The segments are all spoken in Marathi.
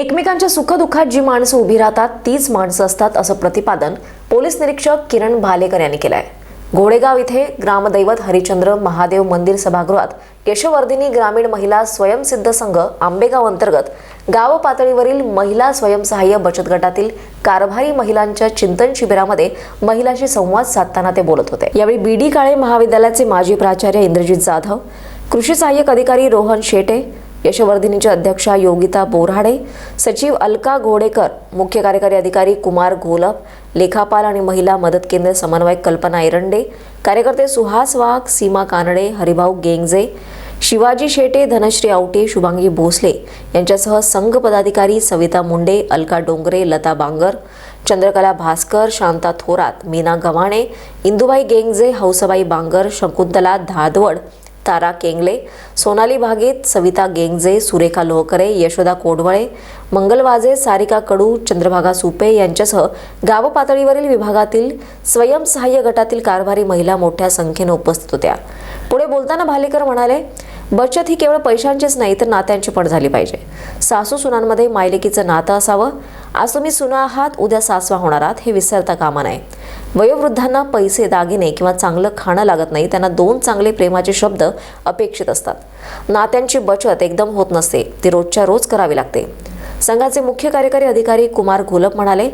एकमेकांच्या सुखदुःखात जी माणसं उभी राहतात तीच माणसं असतात असं प्रतिपादन पोलीस निरीक्षक किरण भालेकर यांनी केलं आहे घोडेगाव इथे ग्रामदैवत हरिचंद्र महादेव मंदिर सभागृहात यशवर्धिनी ग्रामीण महिला स्वयंसिद्ध संघ आंबेगाव अंतर्गत गाव पातळीवरील महिला स्वयंसहाय्य बचत गटातील कारभारी महिलांच्या चिंतन शिबिरामध्ये महिलांशी संवाद साधताना ते बोलत होते. यावेळी बी डी काळे महाविद्यालयाचे माजी प्राचार्य इंद्रजित जाधव कृषी सहाय्यक अधिकारी रोहन शेटे यशवर्धिनीच्या अध्यक्षा योगिता बोराडे सचिव अलका घोडेकर मुख्य कार्यकारी अधिकारी कुमार घोलप लेखापाल आणि महिला मदत केंद्र समन्वयक कल्पना एरंडे कार्यकर्ते सुहास वाघ सीमा कानडे हरिभाऊ गेंगजे शिवाजी शेटे धनश्री आवटे शुभांगी भोसले यांच्यासह संघ पदाधिकारी सविता मुंडे अलका डोंगरे लता बांगर चंद्रकला भास्कर शांता थोरात मीना गव्हाणे इंदुबाई गेंगजे हौसाबाई बांगर शकुंतला धादवड तारा केंगले सोनाली भागीत सविता गेंगजे सुरेखा लोहकरे यशोदा कोडवळे मंगल वाजे सारिका कडू चंद्रभागा सुपे यांच्यासह गाव पातळीवरील विभागातील स्वयंसहाय्य गटातील कारभारी महिला मोठ्या संख्येने उपस्थित होत्या. पुढे बोलताना भालेकर म्हणाले बचत ही केवळ पैशांचीच नाही तर नात्यांची पण झाली पाहिजे. सासू सुनांमध्ये मायलेकीचं नातं असावं. आज तुम्ही सुना आहात उद्या सासवा होणार आहात हे विसरता कामा नये. वयोवृद्धांना पैसे दागिने किंवा चांगलं खाणं लागत नाही त्यांना दोन चांगले प्रेमाचे शब्द अपेक्षित असतात. नात्यांची बचत एकदम होत नसते ती रोजच्या रोज करावी लागते. संघाचे मुख्य कार्यकारी अधिकारी कुमार घोलप म्हणाले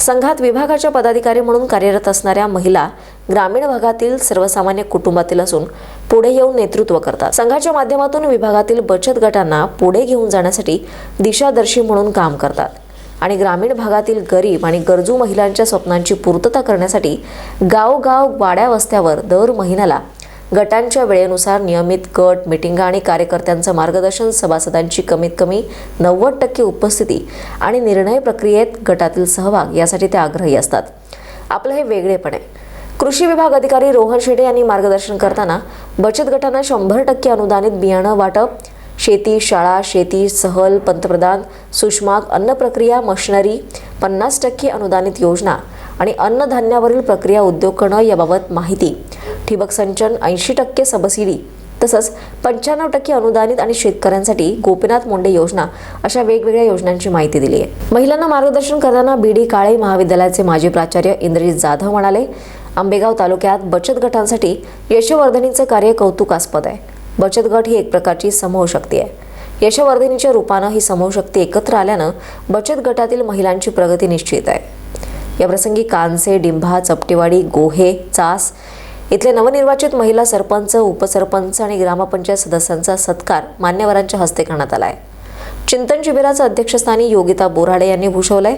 संघात विभागाच्या पदाधिकारी म्हणून कार्यरत असणाऱ्या महिला ग्रामीण भागातील सर्वसामान्य कुटुंबातील असून पुढे येऊन नेतृत्व करतात. संघाच्या माध्यमातून विभागातील बचत गटांना पुढे घेऊन जाण्यासाठी दिशादर्शी म्हणून काम करतात. आणि ग्रामीण भागातील गरीब आणि गरजू महिलांच्या स्वप्नांची पूर्तता करण्यासाठी गावगाव वाड्या वस्त्यावर दर महिन्याला गटांच्या वेळेनुसार नियमित गट मिटिंगा आणि कार्यकर्त्यांचं मार्गदर्शन सभासदांची कमीत कमी नव्वद टक्के उपस्थिती आणि निर्णय प्रक्रियेत गटातील सहभाग यासाठी ते आग्रही असतात. आपलं हे वेगळेपण आहे. कृषी विभाग अधिकारी रोहन शेडे यांनी मार्गदर्शन करताना बचत गटांना शंभर टक्के अनुदानित बियाणं वाटप शेती शाळा शेती सहल पंतप्रधान सुषमाक अन्न प्रक्रिया मशिनरी पन्नास टक्के अनुदानित योजना आणि अन्नधान्यावरील प्रक्रिया उद्योग करणं याबाबत माहिती. ठिबक सिंचन ऐंशी टक्के सबसिडी तसंच पंच्याण्णव टक्के अनुदानित आणि शेतकऱ्यांसाठी गोपीनाथ मुंडे योजना अशा वेगवेगळ्या योजनांची माहिती दिली आहे. महिलांना मार्गदर्शन करताना बी डी काळे महाविद्यालयाचे माजी प्राचार्य इंद्रजित जाधव म्हणाले आंबेगाव तालुक्यात बचत गटांसाठी यशवर्धनीचं कार्य कौतुकास्पद आहे. बचत गट ही एक प्रकारची समूहशक्ती आहे. यशवर्धिनीच्या रूपानं ही समूहशक्ती एकत्र आल्यानं बचत गटातील महिलांची प्रगती निश्चित आहे. याप्रसंगी कानसे डिंभा चपटेवाडी गोहे चास इथले नवनिर्वाचित महिला सरपंच उपसरपंच आणि ग्रामपंचायत सदस्यांचा सत्कार मान्यवरांच्या हस्ते करण्यात आला आहे. चिंतन शिबिराचं अध्यक्षस्थानी योगिता बोराडे यांनी भूषवलंय.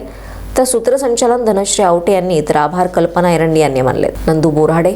तर सूत्रसंचालन धनश्री आवटे यांनी तर आभार कल्पना एरंडी यांनी मानले नंदू बोराडे